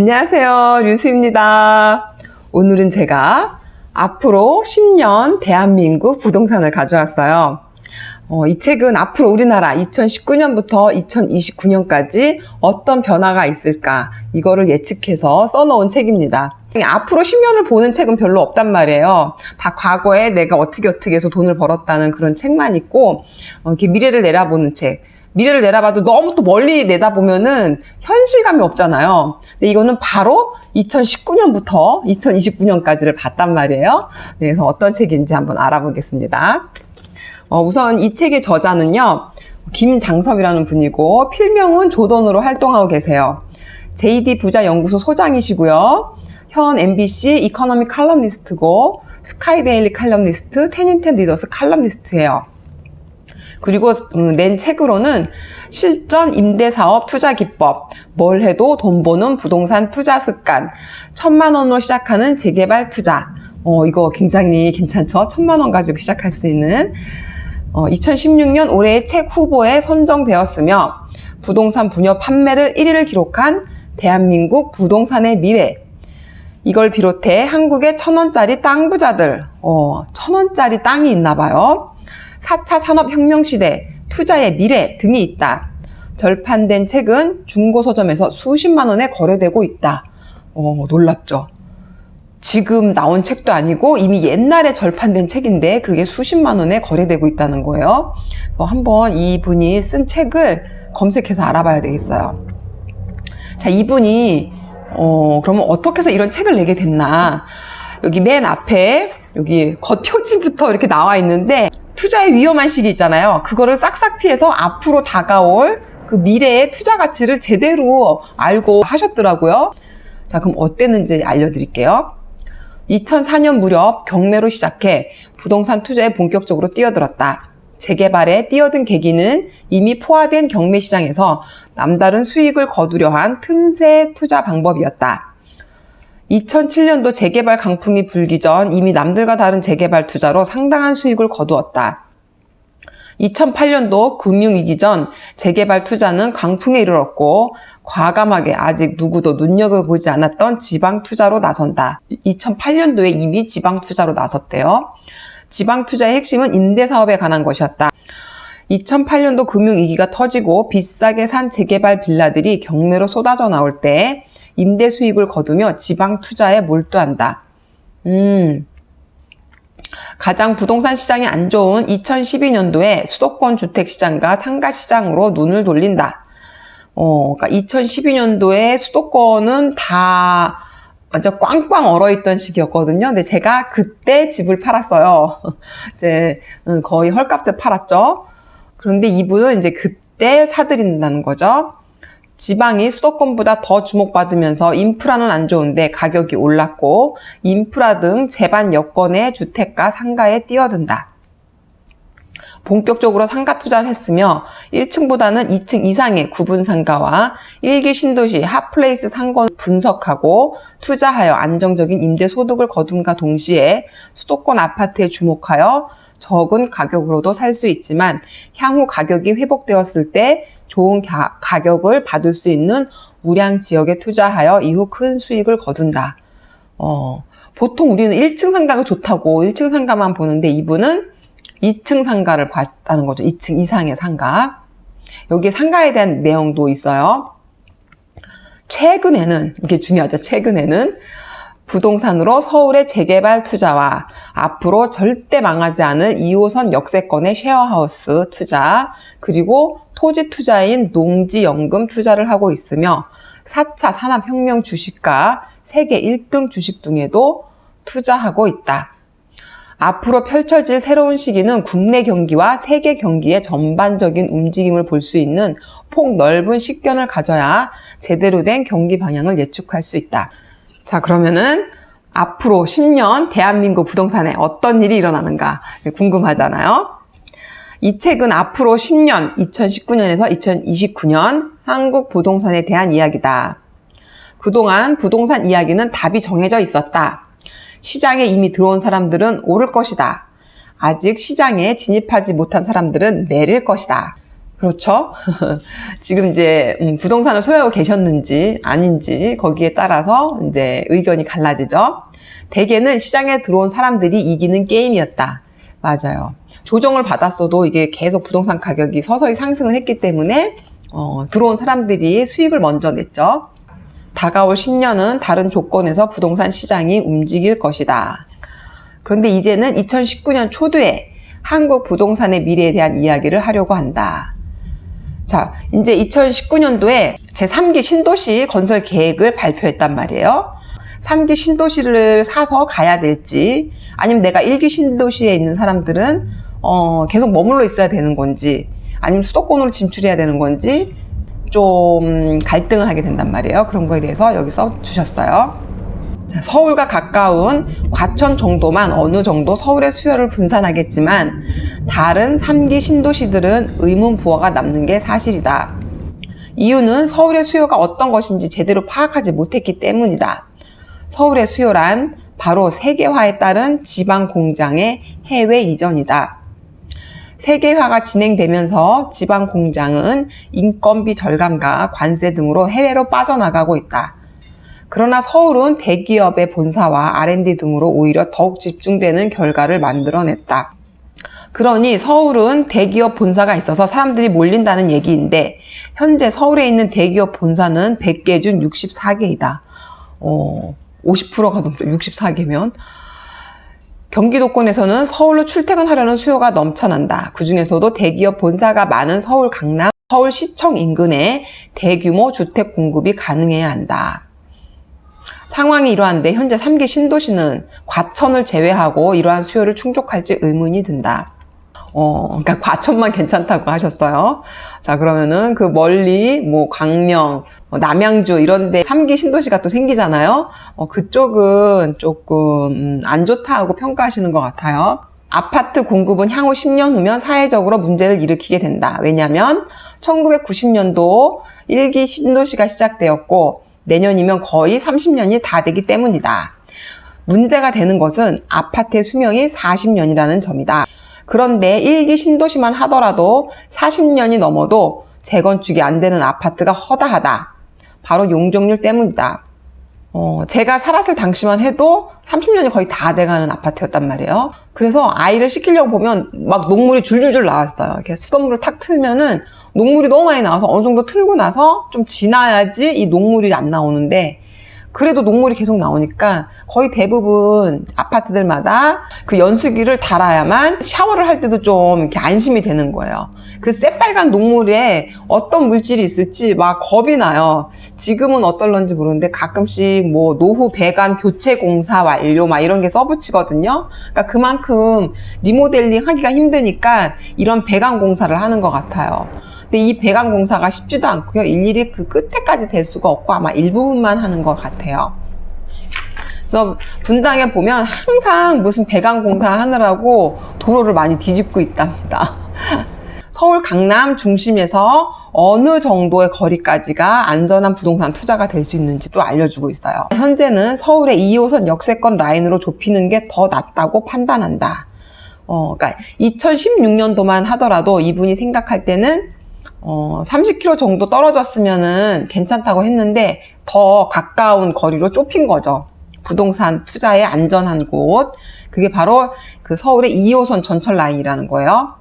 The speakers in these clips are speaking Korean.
안녕하세요. 류수입니다. 오늘은 제가 앞으로 10년 대한민국 부동산을 가져왔어요. 어, 이 책은 앞으로 우리나라 2019년부터 2029년까지 어떤 변화가 있을까 이거를 예측해서 써놓은 책입니다. 앞으로 10년을 보는 책은 별로 없단 말이에요. 다 과거에 내가 어떻게 어떻게 해서 돈을 벌었다는 그런 책만 있고 어, 이렇게 미래를 내다보는 책. 미래를 내다봐도 너무 또 멀리 내다보면은 현실감이 없잖아요. 근데 이거는 바로 2019년부터 2029년까지를 봤단 말이에요. 네, 그래서 어떤 책인지 한번 알아보겠습니다. 어, 우선 이 책의 저자는요, 김장섭이라는 분이고, 필명은 조던으로 활동하고 계세요. JD 부자 연구소 소장이시고요. 현 MBC 이코노미 칼럼니스트고, 스카이데일리 칼럼니스트, 테닌텐 리더스 칼럼니스트예요. 그리고 음, 낸 책으로는 실전 임대사업 투자 기법, 뭘 해도 돈 버는 부동산 투자 습관, 천만 원으로 시작하는 재개발 투자. 어, 이거 굉장히 괜찮죠? 천만 원 가지고 시작할 수 있는. 어, 2016년 올해의 책 후보에 선정되었으며, 부동산 분야 판매를 1위를 기록한 대한민국 부동산의 미래. 이걸 비롯해 한국의 천원짜리 땅 부자들, 어, 천원짜리 땅이 있나 봐요. 4차 산업혁명 시대, 투자의 미래 등이 있다. 절판된 책은 중고 서점에서 수십만 원에 거래되고 있다. 어, 놀랍죠? 지금 나온 책도 아니고 이미 옛날에 절판된 책인데 그게 수십만 원에 거래되고 있다는 거예요. 한번 이분이 쓴 책을 검색해서 알아봐야 되겠어요. 자, 이분이 어, 그러면 어떻게 해서 이런 책을 내게 됐나? 여기 맨 앞에 여기 겉표지부터 이렇게 나와 있는데 투자의 위험한 시기 있잖아요. 그거를 싹싹 피해서 앞으로 다가올 그 미래의 투자 가치를 제대로 알고 하셨더라고요. 자, 그럼 어땠는지 알려드릴게요. 2004년 무렵 경매로 시작해 부동산 투자에 본격적으로 뛰어들었다. 재개발에 뛰어든 계기는 이미 포화된 경매 시장에서 남다른 수익을 거두려 한 틈새 투자 방법이었다. 2007년도 재개발 강풍이 불기 전 이미 남들과 다른 재개발 투자로 상당한 수익을 거두었다. 2008년도 금융위기 전 재개발 투자는 강풍에 이르렀고 과감하게 아직 누구도 눈여겨보지 않았던 지방 투자로 나선다. 2008년도에 이미 지방 투자로 나섰대요. 지방 투자의 핵심은 임대 사업에 관한 것이었다. 2008년도 금융위기가 터지고 비싸게 산 재개발 빌라들이 경매로 쏟아져 나올 때 임대 수익을 거두며 지방 투자에 몰두한다. 음. 가장 부동산 시장이 안 좋은 2012년도에 수도권 주택 시장과 상가 시장으로 눈을 돌린다. 어, 그러니까 2012년도에 수도권은 다 완전 꽝꽝 얼어있던 시기였거든요. 근데 제가 그때 집을 팔았어요. 이제 음, 거의 헐값에 팔았죠. 그런데 이분은 이제 그때 사들인다는 거죠. 지방이 수도권보다 더 주목받으면서 인프라는 안 좋은데 가격이 올랐고 인프라 등 제반 여건의 주택과 상가에 뛰어든다. 본격적으로 상가 투자를 했으며 1층보다는 2층 이상의 구분 상가와 1기 신도시 핫플레이스 상권 분석하고 투자하여 안정적인 임대 소득을 거둔과 동시에 수도권 아파트에 주목하여 적은 가격으로도 살 수 있지만 향후 가격이 회복되었을 때 좋은 가, 격을 받을 수 있는 우량 지역에 투자하여 이후 큰 수익을 거둔다. 어, 보통 우리는 1층 상가가 좋다고 1층 상가만 보는데 이분은 2층 상가를 봤다는 거죠. 2층 이상의 상가. 여기 상가에 대한 내용도 있어요. 최근에는, 이게 중요하죠. 최근에는 부동산으로 서울의 재개발 투자와 앞으로 절대 망하지 않을 2호선 역세권의 쉐어하우스 투자, 그리고 토지 투자인 농지연금 투자를 하고 있으며 4차 산업혁명 주식과 세계 1등 주식 등에도 투자하고 있다. 앞으로 펼쳐질 새로운 시기는 국내 경기와 세계 경기의 전반적인 움직임을 볼 수 있는 폭 넓은 식견을 가져야 제대로 된 경기 방향을 예측할 수 있다. 자, 그러면은 앞으로 10년 대한민국 부동산에 어떤 일이 일어나는가 궁금하잖아요. 이 책은 앞으로 10년, 2019년에서 2029년 한국 부동산에 대한 이야기다. 그동안 부동산 이야기는 답이 정해져 있었다. 시장에 이미 들어온 사람들은 오를 것이다. 아직 시장에 진입하지 못한 사람들은 내릴 것이다. 그렇죠. 지금 이제 음, 부동산을 소유하고 계셨는지 아닌지 거기에 따라서 이제 의견이 갈라지죠. 대개는 시장에 들어온 사람들이 이기는 게임이었다. 맞아요. 조정을 받았어도 이게 계속 부동산 가격이 서서히 상승을 했기 때문에 어, 들어온 사람들이 수익을 먼저 냈죠. 다가올 10년은 다른 조건에서 부동산 시장이 움직일 것이다. 그런데 이제는 2019년 초두에 한국 부동산의 미래에 대한 이야기를 하려고 한다. 자, 이제 2019년도에 제3기 신도시 건설 계획을 발표했단 말이에요. 3기 신도시를 사서 가야 될지, 아니면 내가 1기 신도시에 있는 사람들은, 어, 계속 머물러 있어야 되는 건지, 아니면 수도권으로 진출해야 되는 건지, 좀 갈등을 하게 된단 말이에요. 그런 거에 대해서 여기 써 주셨어요. 자, 서울과 가까운 과천 정도만 어느 정도 서울의 수요를 분산하겠지만 다른 3기 신도시들은 의문 부호가 남는 게 사실이다. 이유는 서울의 수요가 어떤 것인지 제대로 파악하지 못했기 때문이다. 서울의 수요란 바로 세계화에 따른 지방 공장의 해외 이전이다. 세계화가 진행되면서 지방 공장은 인건비 절감과 관세 등으로 해외로 빠져나가고 있다. 그러나 서울은 대기업의 본사와 R&D 등으로 오히려 더욱 집중되는 결과를 만들어냈다. 그러니 서울은 대기업 본사가 있어서 사람들이 몰린다는 얘기인데 현재 서울에 있는 대기업 본사는 100개 중 64개이다. 어, 50%가 넘죠. 64개면. 경기도권에서는 서울로 출퇴근하려는 수요가 넘쳐난다. 그 중에서도 대기업 본사가 많은 서울 강남, 서울시청 인근에 대규모 주택 공급이 가능해야 한다. 상황이 이러한데 현재 3기 신도시는 과천을 제외하고 이러한 수요를 충족할지 의문이 든다. 어, 그러니까 과천만 괜찮다고 하셨어요. 자, 그러면은 그 멀리 뭐 광명, 뭐 남양주 이런데 3기 신도시가 또 생기잖아요. 어, 그쪽은 조금 음, 안 좋다고 평가하시는 것 같아요. 아파트 공급은 향후 10년 후면 사회적으로 문제를 일으키게 된다. 왜냐하면 1990년도 1기 신도시가 시작되었고 내년이면 거의 30년이 다 되기 때문이다. 문제가 되는 것은 아파트의 수명이 40년이라는 점이다. 그런데 1기 신도시만 하더라도 40년이 넘어도 재건축이 안 되는 아파트가 허다하다. 바로 용적률 때문이다. 어, 제가 살았을 당시만 해도 30년이 거의 다 돼가는 아파트였단 말이에요. 그래서 아이를 시키려고 보면 막 녹물이 줄줄줄 나왔어요. 이렇게 수돗물을 탁 틀면은 녹물이 너무 많이 나와서 어느 정도 틀고 나서 좀 지나야지 이 녹물이 안 나오는데 그래도 녹물이 계속 나오니까 거의 대부분 아파트들마다 그 연수기를 달아야만 샤워를 할 때도 좀 이렇게 안심이 되는 거예요. 그 새빨간 녹물에 어떤 물질이 있을지 막 겁이 나요. 지금은 어떨런지 모르는데 가끔씩 뭐 노후 배관 교체 공사 완료 막 이런 게 써붙이거든요. 그러니까 그만큼 리모델링 하기가 힘드니까 이런 배관 공사를 하는 것 같아요. 근데 이 배관 공사가 쉽지도 않고요. 일일이 그 끝에까지 될 수가 없고 아마 일부분만 하는 것 같아요. 그래서 분당에 보면 항상 무슨 배관 공사 하느라고 도로를 많이 뒤집고 있답니다. 서울 강남 중심에서 어느 정도의 거리까지가 안전한 부동산 투자가 될 수 있는지도 알려주고 있어요. 현재는 서울의 2호선 역세권 라인으로 좁히는 게 더 낫다고 판단한다. 어, 그러니까 2016년도만 하더라도 이분이 생각할 때는 어, 30km 정도 떨어졌으면은 괜찮다고 했는데 더 가까운 거리로 좁힌 거죠. 부동산 투자에 안전한 곳. 그게 바로 그 서울의 2호선 전철 라인이라는 거예요.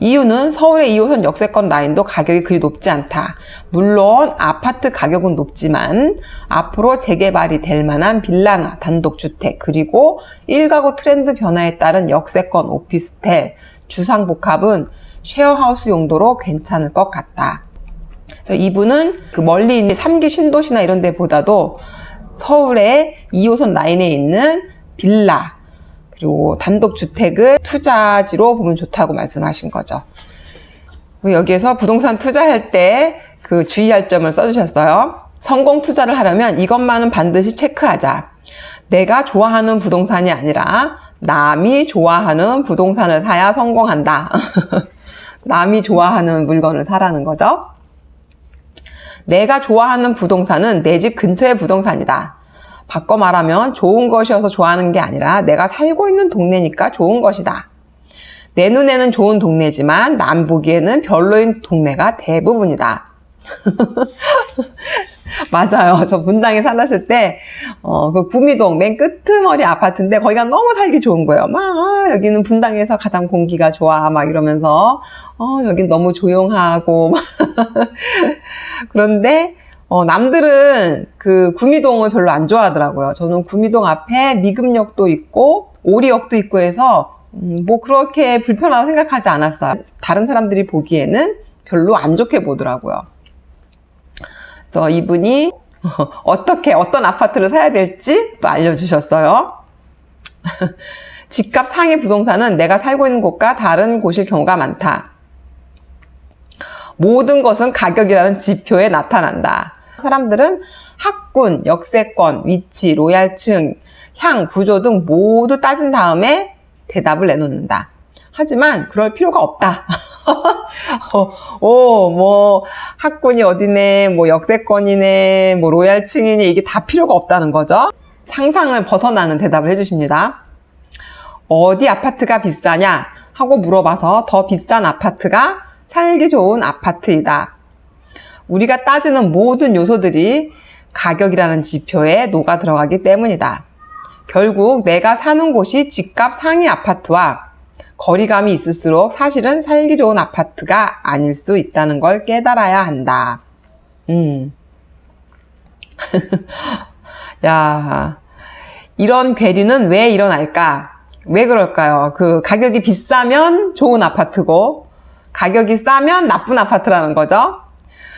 이유는 서울의 2호선 역세권 라인도 가격이 그리 높지 않다. 물론 아파트 가격은 높지만 앞으로 재개발이 될 만한 빌라나 단독주택 그리고 일가구 트렌드 변화에 따른 역세권 오피스텔 주상복합은 쉐어하우스 용도로 괜찮을 것 같다. 이분은 그 멀리 있는 3기 신도시나 이런 데보다도 서울의 2호선 라인에 있는 빌라, 그리고 단독주택을 투자지로 보면 좋다고 말씀하신 거죠. 여기에서 부동산 투자할 때 그 주의할 점을 써주셨어요. 성공 투자를 하려면 이것만은 반드시 체크하자. 내가 좋아하는 부동산이 아니라 남이 좋아하는 부동산을 사야 성공한다. 남이 좋아하는 물건을 사라는 거죠. 내가 좋아하는 부동산은 내 집 근처의 부동산이다. 바꿔 말하면 좋은 것이어서 좋아하는 게 아니라 내가 살고 있는 동네니까 좋은 것이다. 내 눈에는 좋은 동네지만 남 보기에는 별로인 동네가 대부분이다. 맞아요. 저 분당에 살았을 때, 어, 그 구미동 맨 끄트머리 아파트인데 거기가 너무 살기 좋은 거예요. 막, 아, 여기는 분당에서 가장 공기가 좋아. 막 이러면서, 어, 여긴 너무 조용하고. 막 그런데, 어, 남들은 그 구미동을 별로 안 좋아하더라고요. 저는 구미동 앞에 미금역도 있고, 오리역도 있고 해서, 음, 뭐 그렇게 불편하다고 생각하지 않았어요. 다른 사람들이 보기에는 별로 안 좋게 보더라고요. 그래서 이분이 어떻게 어떤 아파트를 사야 될지 또 알려주셨어요. 집값 상위 부동산은 내가 살고 있는 곳과 다른 곳일 경우가 많다. 모든 것은 가격이라는 지표에 나타난다. 사람들은 학군, 역세권, 위치, 로얄층, 향, 구조 등 모두 따진 다음에 대답을 내놓는다. 하지만 그럴 필요가 없다. 어, 오, 뭐, 학군이 어디네, 뭐, 역세권이네, 뭐, 로얄층이네, 이게 다 필요가 없다는 거죠. 상상을 벗어나는 대답을 해주십니다. 어디 아파트가 비싸냐? 하고 물어봐서 더 비싼 아파트가 살기 좋은 아파트이다. 우리가 따지는 모든 요소들이 가격이라는 지표에 녹아 들어가기 때문이다. 결국 내가 사는 곳이 집값 상위 아파트와 거리감이 있을수록 사실은 살기 좋은 아파트가 아닐 수 있다는 걸 깨달아야 한다. 음. 야, 이런 괴리는 왜 일어날까? 왜 그럴까요? 그 가격이 비싸면 좋은 아파트고, 가격이 싸면 나쁜 아파트라는 거죠.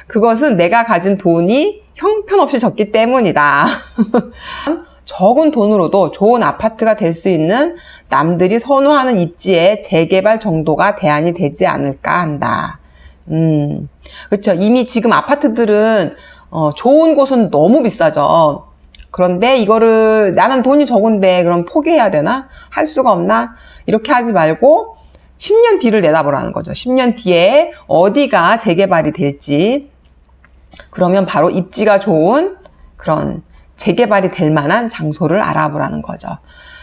그것은 내가 가진 돈이 형편없이 적기 때문이다. 적은 돈으로도 좋은 아파트가 될 수 있는 남들이 선호하는 입지의 재개발 정도가 대안이 되지 않을까 한다. 음, 그렇죠. 이미 지금 아파트들은 어, 좋은 곳은 너무 비싸죠. 그런데 이거를 나는 돈이 적은데 그럼 포기해야 되나? 할 수가 없나? 이렇게 하지 말고 10년 뒤를 내다보라는 거죠. 10년 뒤에 어디가 재개발이 될지. 그러면 바로 입지가 좋은 그런 재개발이 될 만한 장소를 알아보라는 거죠.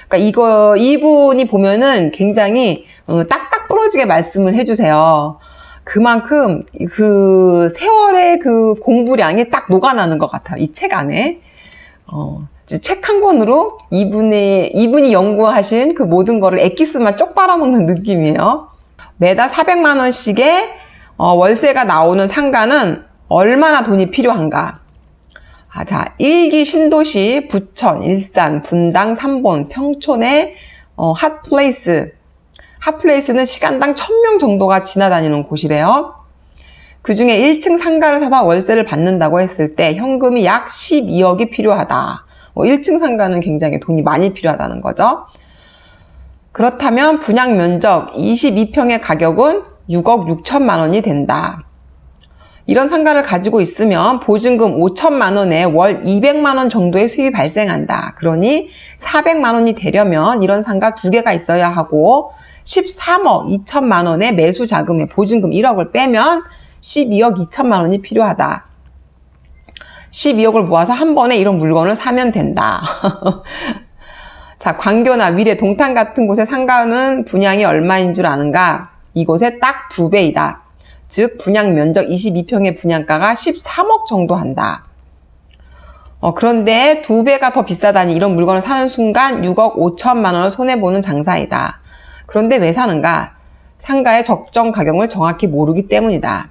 그러니까 이거 이분이 보면은 굉장히 어, 딱딱 부러지게 말씀을 해주세요. 그만큼 그 세월의 그 공부량이 딱 녹아나는 것 같아요. 이 책 안에. 어, 책 한 권으로 이분의, 이분이 연구하신 그 모든 거를 엑기스만 쪽 빨아먹는 느낌이에요. 매달 400만 원씩의 어, 월세가 나오는 상가는 얼마나 돈이 필요한가. 아, 자, 일기 신도시, 부천, 일산, 분당, 삼본, 평촌의 어, 핫플레이스. 핫플레이스는 시간당 1000명 정도가 지나다니는 곳이래요. 그 중에 1층 상가를 사서 월세를 받는다고 했을 때 현금이 약 12억이 필요하다. 뭐 1층 상가는 굉장히 돈이 많이 필요하다는 거죠. 그렇다면 분양 면적 22평의 가격은 6억 6천만 원이 된다. 이런 상가를 가지고 있으면 보증금 5천만 원에 월 200만 원 정도의 수입이 발생한다. 그러니 400만 원이 되려면 이런 상가 두 개가 있어야 하고 13억 2천만 원의 매수 자금에 보증금 1억을 빼면 12억 2천만 원이 필요하다. 12억을 모아서 한 번에 이런 물건을 사면 된다. 자, 광교나 위례, 동탄 같은 곳의 상가는 분양이 얼마인 줄 아는가? 이곳에 딱두 배이다. 즉, 분양 면적 22평의 분양가가 13억 정도 한다. 어, 그런데 두 배가 더 비싸다니 이런 물건을 사는 순간 6억 5천만 원을 손해보는 장사이다. 그런데 왜 사는가? 상가의 적정 가격을 정확히 모르기 때문이다.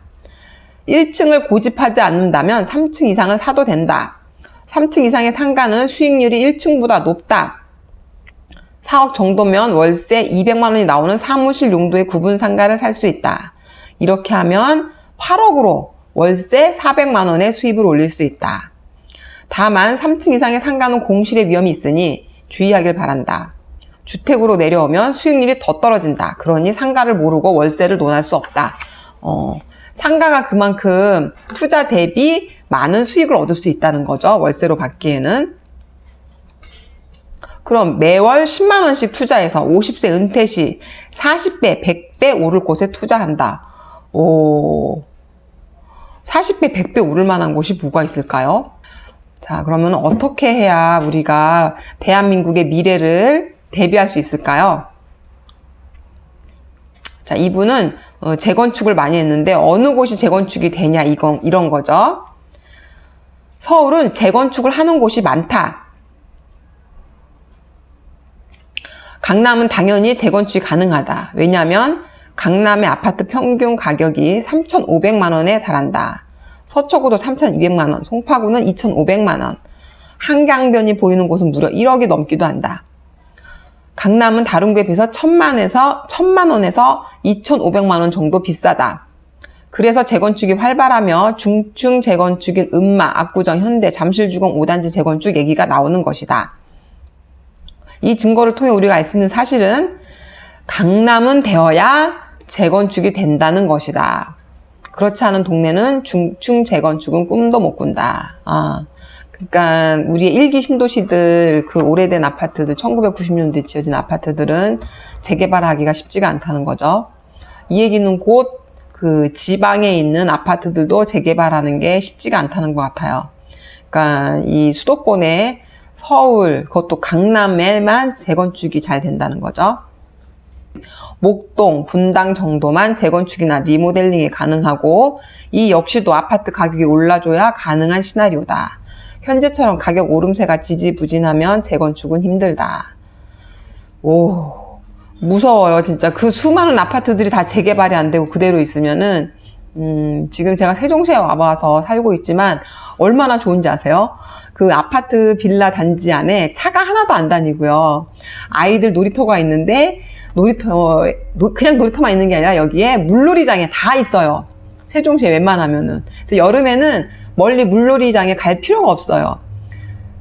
1층을 고집하지 않는다면 3층 이상을 사도 된다. 3층 이상의 상가는 수익률이 1층보다 높다. 4억 정도면 월세 200만 원이 나오는 사무실 용도의 구분 상가를 살 수 있다. 이렇게 하면 8억으로 월세 400만 원의 수입을 올릴 수 있다. 다만 3층 이상의 상가는 공실의 위험이 있으니 주의하길 바란다. 주택으로 내려오면 수익률이 더 떨어진다. 그러니 상가를 모르고 월세를 논할 수 없다. 어, 상가가 그만큼 투자 대비 많은 수익을 얻을 수 있다는 거죠. 월세로 받기에는. 그럼 매월 10만원씩 투자해서 50세 은퇴 시 40배, 100배 오를 곳에 투자한다. 오. 40배, 100배 오를 만한 곳이 뭐가 있을까요? 자, 그러면 어떻게 해야 우리가 대한민국의 미래를 대비할 수 있을까요? 자, 이분은 어, 재건축을 많이 했는데 어느 곳이 재건축이 되냐 이건 이런 거죠. 서울은 재건축을 하는 곳이 많다. 강남은 당연히 재건축이 가능하다. 왜냐하면 강남의 아파트 평균 가격이 3,500만 원에 달한다. 서초구도 3,200만 원, 송파구는 2,500만 원, 한강변이 보이는 곳은 무려 1억이 넘기도 한다. 강남은 다른 구에 비해서 1,000만에서 1,000만 원에서 2,500만 원 정도 비싸다. 그래서 재건축이 활발하며 중층 재건축인 음마, 압구정, 현대, 잠실주공 5단지 재건축 얘기가 나오는 것이다. 이 증거를 통해 우리가 알 수 있는 사실은 강남은 되어야 재건축이 된다는 것이다. 그렇지 않은 동네는 중층 재건축은 꿈도 못 꾼다. 아, 그러니까 우리의 일기 신도시들 그 오래된 아파트들 1990년대 지어진 아파트들은 재개발하기가 쉽지가 않다는 거죠. 이 얘기는 곧 그 지방에 있는 아파트들도 재개발하는 게 쉽지가 않다는 것 같아요. 그러니까 이 수도권에 서울, 그것도 강남에만 재건축이 잘 된다는 거죠. 목동, 분당 정도만 재건축이나 리모델링이 가능하고 이 역시도 아파트 가격이 올라줘야 가능한 시나리오다. 현재처럼 가격 오름세가 지지부진하면 재건축은 힘들다. 오, 무서워요, 진짜. 그 수많은 아파트들이 다 재개발이 안 되고 그대로 있으면은, 음, 지금 제가 세종시에 와봐서 살고 있지만, 얼마나 좋은지 아세요? 그 아파트 빌라 단지 안에 차가 하나도 안 다니고요. 아이들 놀이터가 있는데, 놀이터, 노- 그냥 놀이터만 있는 게 아니라 여기에 물놀이장에 다 있어요. 세종시에 웬만하면은. 그래서 여름에는 멀리 물놀이장에 갈 필요가 없어요.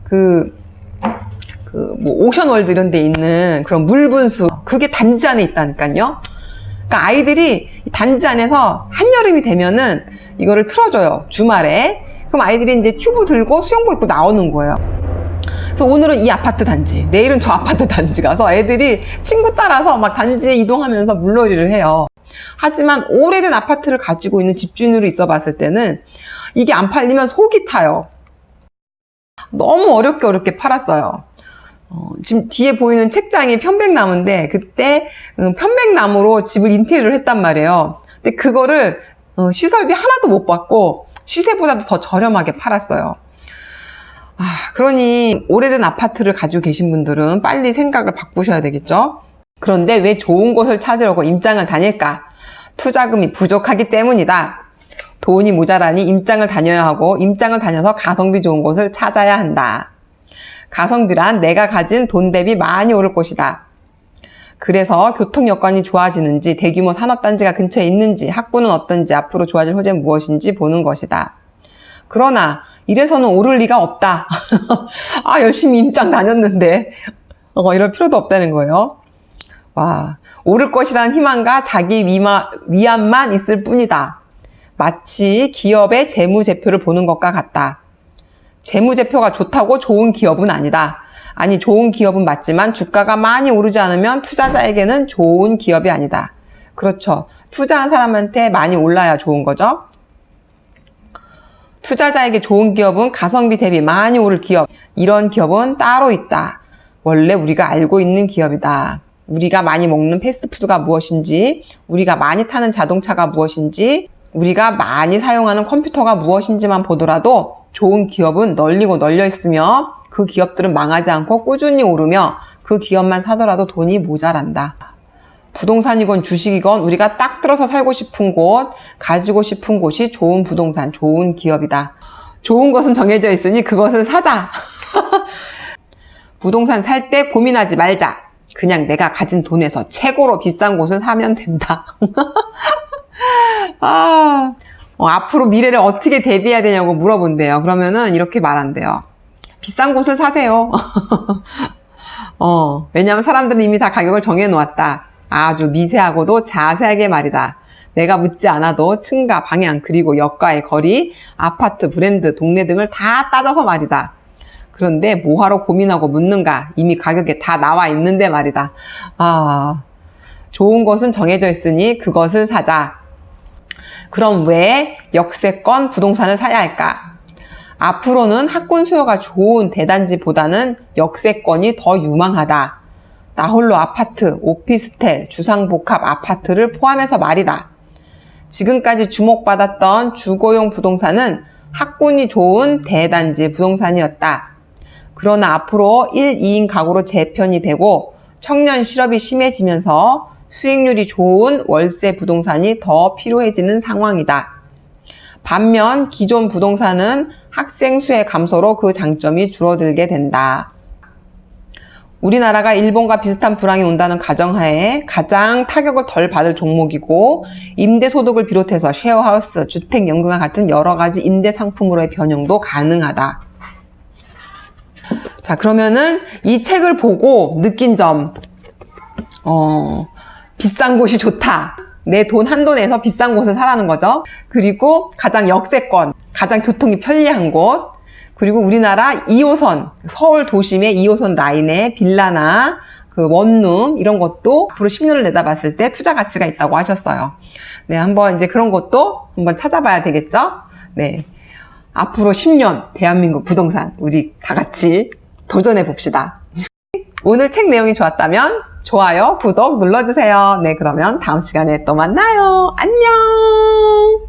그, 그, 뭐, 오션월드 이런 데 있는 그런 물분수. 그게 단지 안에 있다니까요. 그러니까 아이들이 단지 안에서 한여름이 되면은 이거를 틀어줘요. 주말에. 그럼 아이들이 이제 튜브 들고 수영복 입고 나오는 거예요. 그래서 오늘은 이 아파트 단지, 내일은 저 아파트 단지 가서 애들이 친구 따라서 막 단지에 이동하면서 물놀이를 해요. 하지만 오래된 아파트를 가지고 있는 집주인으로 있어 봤을 때는 이게 안 팔리면 속이 타요. 너무 어렵게 어렵게 팔았어요. 어, 지금 뒤에 보이는 책장이 편백나무인데 그때 음, 편백나무로 집을 인테리어를 했단 말이에요. 근데 그거를 어, 시설비 하나도 못 받고 시세보다도 더 저렴하게 팔았어요. 아, 그러니 오래된 아파트를 가지고 계신 분들은 빨리 생각을 바꾸셔야 되겠죠? 그런데 왜 좋은 곳을 찾으려고 임장을 다닐까? 투자금이 부족하기 때문이다. 돈이 모자라니 임장을 다녀야 하고 임장을 다녀서 가성비 좋은 곳을 찾아야 한다. 가성비란 내가 가진 돈 대비 많이 오를 곳이다. 그래서 교통 여건이 좋아지는지 대규모 산업단지가 근처에 있는지 학구는 어떤지 앞으로 좋아질 호재는 무엇인지 보는 것이다. 그러나 이래서는 오를 리가 없다. 아 열심히 임장 다녔는데 어, 이럴 필요도 없다는 거예요. 와 오를 것이란 희망과 자기 위마, 위안만 있을 뿐이다. 마치 기업의 재무제표를 보는 것과 같다. 재무제표가 좋다고 좋은 기업은 아니다. 아니, 좋은 기업은 맞지만 주가가 많이 오르지 않으면 투자자에게는 좋은 기업이 아니다. 그렇죠. 투자한 사람한테 많이 올라야 좋은 거죠. 투자자에게 좋은 기업은 가성비 대비 많이 오를 기업. 이런 기업은 따로 있다. 원래 우리가 알고 있는 기업이다. 우리가 많이 먹는 패스트푸드가 무엇인지, 우리가 많이 타는 자동차가 무엇인지, 우리가 많이 사용하는 컴퓨터가 무엇인지만 보더라도 좋은 기업은 널리고 널려 있으며 그 기업들은 망하지 않고 꾸준히 오르며 그 기업만 사더라도 돈이 모자란다. 부동산이건 주식이건 우리가 딱 들어서 살고 싶은 곳, 가지고 싶은 곳이 좋은 부동산, 좋은 기업이다. 좋은 것은 정해져 있으니 그것을 사자. 부동산 살 때 고민하지 말자. 그냥 내가 가진 돈에서 최고로 비싼 곳을 사면 된다. 아, 어, 앞으로 미래를 어떻게 대비해야 되냐고 물어본대요. 그러면은 이렇게 말한대요. 비싼 곳을 사세요. 어, 왜냐면 사람들은 이미 다 가격을 정해 놓았다. 아주 미세하고도 자세하게 말이다. 내가 묻지 않아도 층가, 방향, 그리고 역과의 거리, 아파트, 브랜드, 동네 등을 다 따져서 말이다. 그런데 뭐하러 고민하고 묻는가? 이미 가격에 다 나와 있는데 말이다. 아, 좋은 것은 정해져 있으니 그것을 사자. 그럼 왜 역세권 부동산을 사야 할까? 앞으로는 학군 수요가 좋은 대단지보다는 역세권이 더 유망하다. 나홀로 아파트, 오피스텔, 주상복합 아파트를 포함해서 말이다. 지금까지 주목받았던 주거용 부동산은 학군이 좋은 대단지 부동산이었다. 그러나 앞으로 1, 2인 가구로 재편이 되고 청년 실업이 심해지면서 수익률이 좋은 월세 부동산이 더 필요해지는 상황이다. 반면 기존 부동산은 학생 수의 감소로 그 장점이 줄어들게 된다. 우리나라가 일본과 비슷한 불황이 온다는 가정하에 가장 타격을 덜 받을 종목이고 임대소득을 비롯해서 쉐어하우스, 주택연금과 같은 여러 가지 임대 상품으로의 변형도 가능하다. 자, 그러면은 이 책을 보고 느낀 점, 어, 비싼 곳이 좋다. 내 돈 한도 내서 비싼 곳을 사라는 거죠. 그리고 가장 역세권, 가장 교통이 편리한 곳, 그리고 우리나라 2호선, 서울 도심의 2호선 라인의 빌라나 그 원룸 이런 것도 앞으로 10년을 내다봤을 때 투자 가치가 있다고 하셨어요. 네, 한번 이제 그런 것도 한번 찾아봐야 되겠죠? 네. 앞으로 10년 대한민국 부동산 우리 다 같이 도전해 봅시다. 오늘 책 내용이 좋았다면 좋아요, 구독 눌러주세요. 네, 그러면 다음 시간에 또 만나요. 안녕!